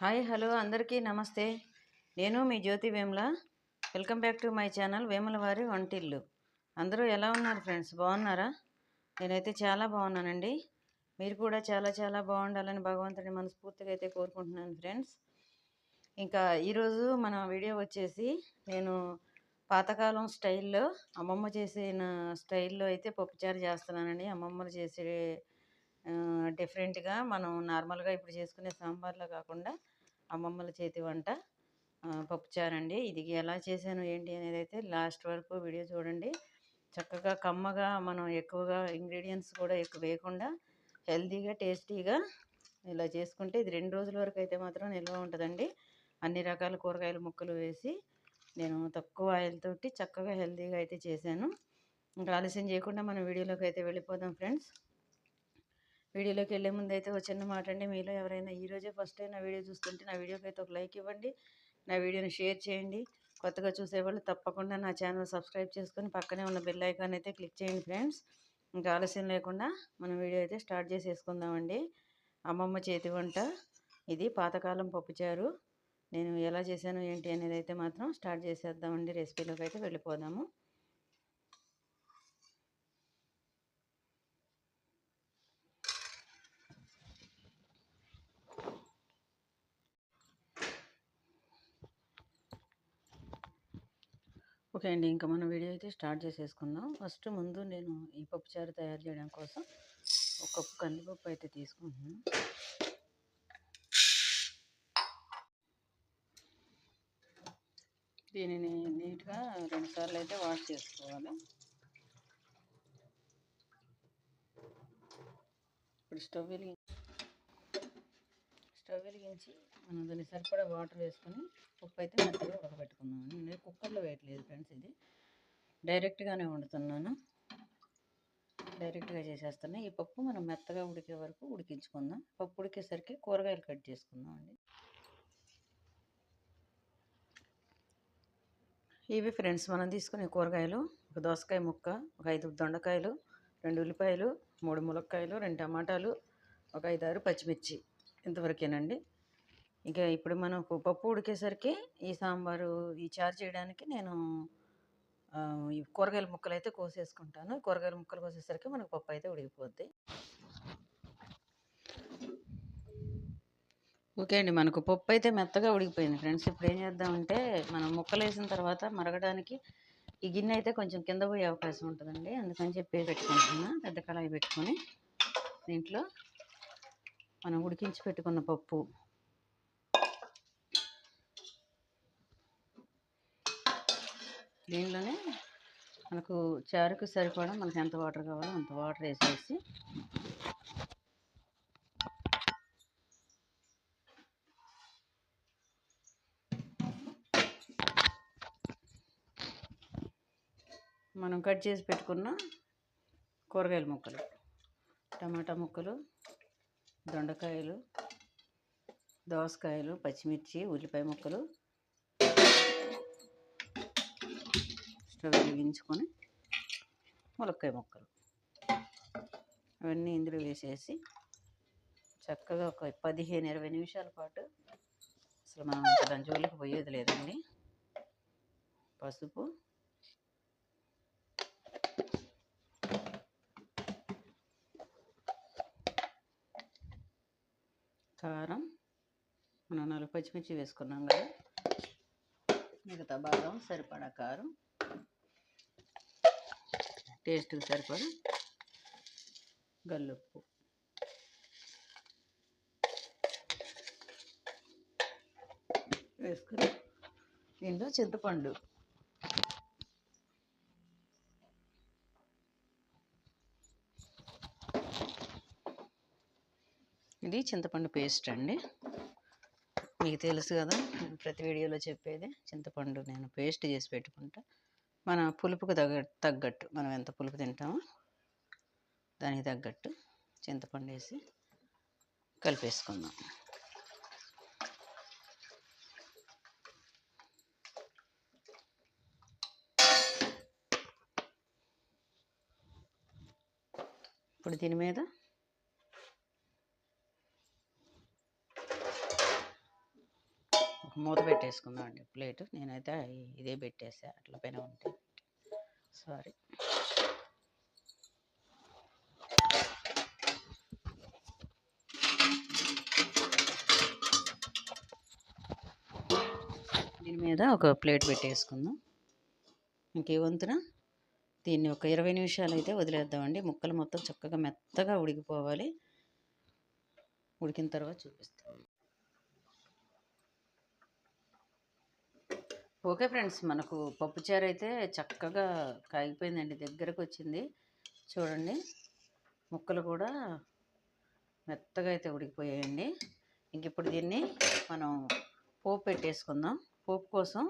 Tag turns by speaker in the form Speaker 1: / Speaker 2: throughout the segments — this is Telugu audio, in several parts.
Speaker 1: హాయ్ హలో అందరికీ నమస్తే. నేను మీ Jyothi Vemula. Welcome back to my channel Vemula వారి వంటిల్లు. అందరూ ఎలా ఉన్నారు ఫ్రెండ్స్? బాగున్నారా? నేనైతే చాలా బాగున్నానండి. మీరు కూడా చాలా చాలా బాగుండాలని భగవంతుని మనస్ఫూర్తిగా అయితే కోరుకుంటున్నాను ఫ్రెండ్స్. ఇంకా ఈరోజు మన వీడియో వచ్చేసి నేను పాతకాలం స్టైల్లో అమ్మమ్మ చేసిన స్టైల్లో అయితే పప్పుచారు చేస్తున్నానండి. అమ్మమ్మలు చేసే డిఫరెంట్గా మనం నార్మల్గా ఇప్పుడు చేసుకునే సాంబార్లో కాకుండా అమ్మమ్మల చేతి వంట పప్పుచారండి ఇది ఎలా చేశాను ఏంటి అనేది అయితే లాస్ట్ వరకు వీడియో చూడండి. చక్కగా కమ్మగా మనం ఎక్కువగా ఇంగ్రీడియంట్స్ కూడా ఎక్కువ వేయకుండా హెల్తీగా టేస్టీగా ఇలా చేసుకుంటే ఇది రెండు రోజుల వరకు అయితే మాత్రం నిల్వ ఉంటుందండి. అన్ని రకాల కూరగాయల ముక్కలు వేసి నేను తక్కువ ఆయిల్ తోటి చక్కగా హెల్తీగా అయితే చేశాను. ఇంకా ఆలస్యం చేయకుండా మనం వీడియోలోకి అయితే వెళ్ళిపోదాం ఫ్రెండ్స్. వీడియోలోకి వెళ్ళే ముందు అయితే ఒక చిన్న మాట అండి మీలో ఎవరైనా ఈరోజే ఫస్ట్ టైం నా వీడియో చూస్తుంటే నా వీడియోకి అయితే ఒక లైక్ ఇవ్వండి. నా వీడియోని షేర్ చేయండి. కొత్తగా చూసేవాళ్ళు తప్పకుండా నా ఛానల్ సబ్స్క్రైబ్ చేసుకొని పక్కనే ఉన్న బెల్ ఐకాన్ అయితే క్లిక్ చేయండి ఫ్రెండ్స్. ఇంకా ఆలస్యం లేకుండా మనం వీడియో అయితే స్టార్ట్ చేసేసుకుందామండి. అమ్మమ్మ చేతి వంట ఇది పాతకాలం పప్పుచారు. నేను ఎలా చేశాను ఏంటి అనేది అయితే మాత్రం స్టార్ట్ చేసేద్దామండి. రెసిపీలోకి అయితే వెళ్ళిపోదాము. ఓకే అండి ఇంకా మన వీడియో అయితే స్టార్ట్ చేసేసుకుందాం. ఫస్ట్ ముందు నేను ఈ పప్పుచారు తయారు చేయడం కోసం ఒక కప్పు కందిపప్పు అయితే తీసుకుంటున్నాను. దీనిని నీట్గా రెండుసార్లు అయితే వాష్ చేసుకోవాలి. ఇప్పుడు స్టవ్ వెలిగి స్టవ్ వెలిగించి మనం దాన్ని సరిపడా వాటర్ వేసుకొని పప్పు అయితే మెత్తగా ఉడకబెట్టుకున్నాను నేను కుక్కర్లో వేయట్లేదు ఫ్రెండ్స్ ఇది. డైరెక్ట్గానే వండుతున్నాను. డైరెక్ట్గా చేసేస్తున్నా. ఈ పప్పు మనం మెత్తగా ఉడికే వరకు ఉడికించుకుందాం. పప్పు ఉడికేసరికి కూరగాయలు కట్ చేసుకుందాం అండి ఇవి ఫ్రెండ్స్ మనం తీసుకునే కూరగాయలు. ఒక దోసకాయ ముక్క ఒక ఐదు దొండకాయలు రెండు ఉల్లిపాయలు మూడు ములక్కాయలు రెండు టమాటాలు ఒక ఐదారు పచ్చిమిర్చి. ఇంతవరకేనండి. ఇంకా ఇప్పుడు మనం పప్పు ఉడికేసరికి ఈ సాంబారు ఈ చారు చేయడానికి నేను ఈ కూరగాయల ముక్కలు అయితే కోసేసుకుంటాను. కూరగాయల ముక్కలు కోసేసరికి మనకు పప్పు అయితే ఉడికిపోద్ది. ఓకే అండి. మనకు పప్పు అయితే మెత్తగా ఉడికిపోయింది ఫ్రెండ్స్. ఇప్పుడు ఏం చేద్దామంటే మనం ముక్కలు వేసిన తర్వాత మరగడానికి ఈ గిన్నె అయితే కొంచెం కింద పోయే అవకాశం ఉంటుందండి. అందుకని చెప్పి పెట్టుకుంటున్నా. పెద్ద కళాయి పెట్టుకొని దీంట్లో మనం ఉడికించి పెట్టుకున్న పప్పు. దీనిలోనే మనకు చారుకు సరిపడా మనకు ఎంత వాటర్ కావాలో అంత వాటర్ వేసేసి మనం కట్ చేసి పెట్టుకున్న కూరగాయల ముక్కలు టమాటా ముక్కలు దొండకాయలు దోసకాయలు పచ్చిమిర్చి ఉల్లిపాయ ముక్కలు స్టవ్ వెలిగించుకొని ములక్కాయ ముక్కలు. అవన్నీ ఇందులో వేసేసి చక్కగా ఒక పదిహేను ఇరవై నిమిషాల పాటు అసలు మనం దాని జోలికి పోయేది లేదండి. పసుపు కారం మనం నాలుగు పచ్చిమిర్చి వేసుకున్నాం కదా. మిగతా బాదం సరిపడా కారం. టేస్ట్కి సరిపడా గల్లుప్పు. వేసుకుని దీంట్లో చింతపండు. ఇది చింతపండు పేస్ట్ అండి. మీకు తెలుసు కదా నేను ప్రతి వీడియోలో చెప్పేది చింతపండు నేను పేస్ట్ చేసి పెట్టుకుంటా. మన పులుపుకు తగ్గ తగ్గట్టు మనం ఎంత పులుపు తింటామో దానికి తగ్గట్టు చింతపండు వేసి కలిపేసుకుందాం. ఇప్పుడు దీని మీద మూత పెట్టేసుకుందాం అండి ప్లేట్ నేనైతే ఇదే పెట్టేసా. అట్ల పైన ఉంటే. సారీ. దీని మీద ఒక ప్లేట్ పెట్టేసుకుందాం. ఇంకే వంతున దీన్ని ఒక ఇరవై నిమిషాలు అయితే వదిలేద్దామండి. ముక్కలు మొత్తం చక్కగా మెత్తగా ఉడికిపోవాలి. ఉడికిన తర్వాత చూపిస్తాం ఓకే ఫ్రెండ్స్ మనకు పప్పుచారు అయితే చక్కగా కాగిపోయిందండి దగ్గరకు వచ్చింది చూడండి ముక్కలు కూడా మెత్తగా అయితే ఉడికిపోయాయండి. ఇంక ఇప్పుడు దీన్ని మనం పోపు పెట్టేసుకుందాం. పోపు కోసం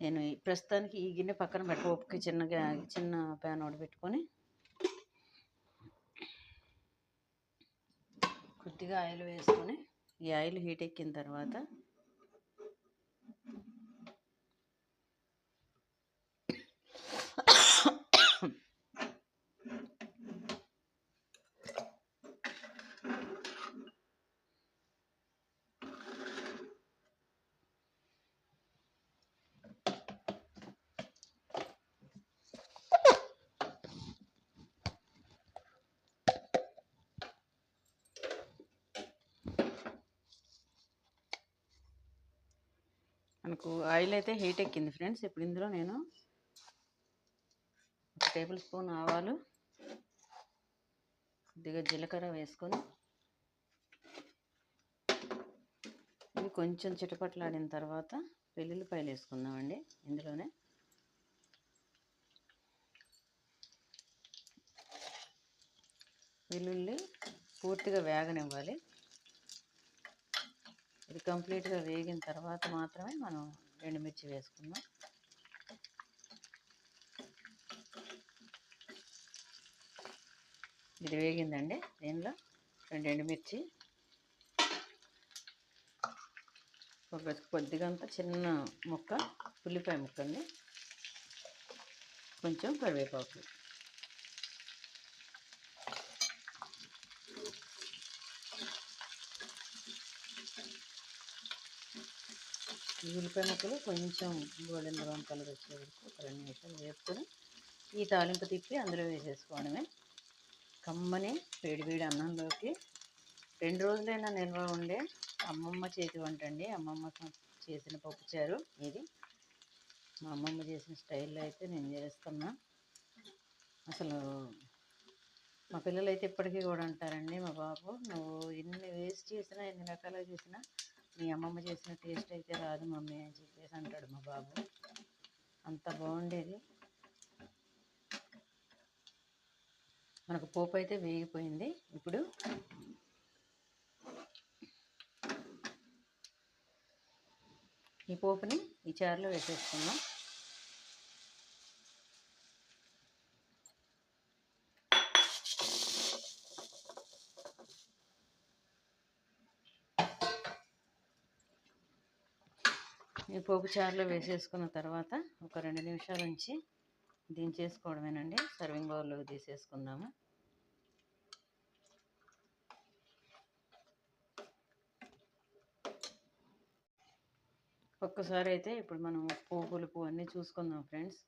Speaker 1: నేను ప్రస్తుతానికి ఈ గిన్నె పక్కన పెట్టి పోపుకి చిన్నగా చిన్న ప్యాన్ ఒకటి పెట్టుకొని కొద్దిగా ఆయిల్ వేసుకొని ఈ ఆయిల్ హీట్ ఎక్కిన తర్వాత మనకు ఆయిల్ అయితే హీట్ ఎక్కింది ఫ్రెండ్స్. ఇప్పుడు ఇందులో నేను ఒక టేబుల్ స్పూన్ ఆవాలు కొద్దిగా జీలకర్ర వేసుకొని ఇవి కొంచెం చిటపట్లాడిన తర్వాత వెల్లుల్లిపాయలు వేసుకుందామండి ఇందులోనే. వెల్లుల్లి పూర్తిగా వేగనివ్వాలి. ఇది కంప్లీట్గా వేగిన తర్వాత మాత్రమే మనం ఎండుమిర్చి వేసుకుందాం. ఇది వేగిందండి దీనిలో రెండు ఎండుమిర్చి. ఒక కొద్దిగంత చిన్న ముక్క ఉల్లిపాయ ముక్క అండి కొంచెం కరివేపాకు. ఈ ఉల్లిపాయ ముక్కలు కొంచెం గోల్డెన్ బ్రౌన్ కలర్ వచ్చే వరకు ఒక రెండు నిమిషాలు వేపుకొని ఈ తాలింపు తిప్పి అందులో వేసేసుకోవడమే. కమ్మని వేడివేడి అన్నంలోకి రెండు రోజులైనా నిల్వ ఉండే అమ్మమ్మ చేతి వంట అండి. అమ్మమ్మ చేసిన పప్పుచారు ఇది. మా అమ్మమ్మ చేసిన స్టైల్లో అయితే నేను చేస్తున్నా. అసలు మా పిల్లలు అయితే ఇప్పటికీ కూడా అంటారండి మా బాబు నువ్వు ఎన్ని వేస్ట్ చేసినా ఎన్ని రకాలుగా చేసినా మీ అమ్మమ్మ చేసిన టేస్ట్ అయితే రాదు మమ్మీ అని చెప్పేసి అంటాడు మా బాబు. అంత బాగుండేది. మనకు పోపు అయితే వేగిపోయింది. ఇప్పుడు ఈ పోపుని ఈ చారులో వేసేసుకుందాం. ఈ పోపు చారులో వేసేసుకున్న తర్వాత ఒక రెండు నిమిషాల నుంచి దించేసుకోవడమేనండి. సర్వింగ్ బౌల్లోకి తీసేసుకుందాము. ఒక్కసారి అయితే ఇప్పుడు మనం ఉప్పు పులుపు అన్నీ చూసుకుందాం ఫ్రెండ్స్.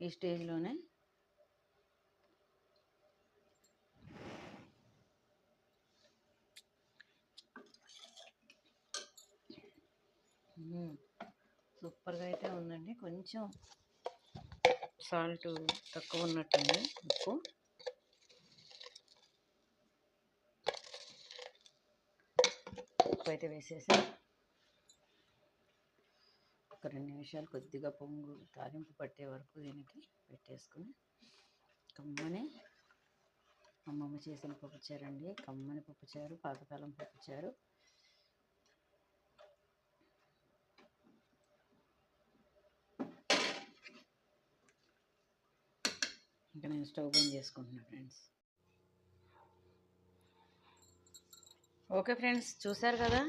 Speaker 1: ఈ స్టేజ్లోనే మ్మ్. సూపర్గా అయితే ఉందండి. కొంచెం సాల్ట్ తక్కువ ఉన్నట్టుంది ఉప్పు. ఉప్పు అయితే వేసేసి. ఒక రెండు నిమిషాలు కొద్దిగా పొంగు తాలింపు పట్టే వరకు దీనికి పెట్టేసుకుని కమ్మని అమ్మమ్మ చేసిన పప్పుచారు అండి కమ్మని పప్పుచారు పాతకాలం పప్పుచారు. నేను స్టవ్ బంద్ చేసుకుంటున్నాను ఫ్రెండ్స్. ఓకే ఫ్రెండ్స్ చూశారు కదా?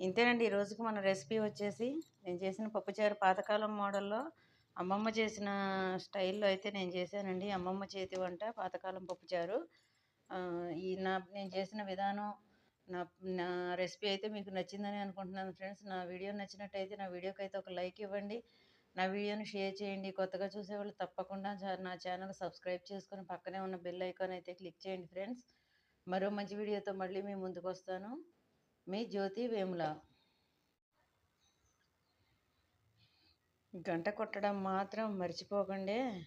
Speaker 1: ఇంతేనండి ఈరోజుకి మన రెసిపీ వచ్చేసి నేను చేసిన పప్పుచారు పాతకాలం మోడల్లో అమ్మమ్మ చేసిన స్టైల్లో అయితే నేను చేశానండి. అమ్మమ్మ చేతి వంట పాతకాలం పప్పుచారు. ఈ నా నేను చేసిన విధానం నా నా రెసిపీ అయితే మీకు నచ్చిందని అనుకుంటున్నాను ఫ్రెండ్స్. నా వీడియో నచ్చినట్టయితే నా వీడియోకి అయితే ఒక లైక్ ఇవ్వండి. నా వీడియోని షేర్ చేయండి. కొత్తగా చూసేవాళ్ళు తప్పకుండా చా- నా ఛానల్ సబ్స్క్రైబ్ చేసుకొని పక్కనే ఉన్న బెల్ ఐకాన్ అయితే క్లిక్ చేయండి ఫ్రెండ్స్. మరో మంచి వీడియోతో మళ్ళీ మీ ముందుకు వస్తాను. మీ జ్యోతి వేముల. గంట కొట్టడం మాత్రం మర్చిపోకండి.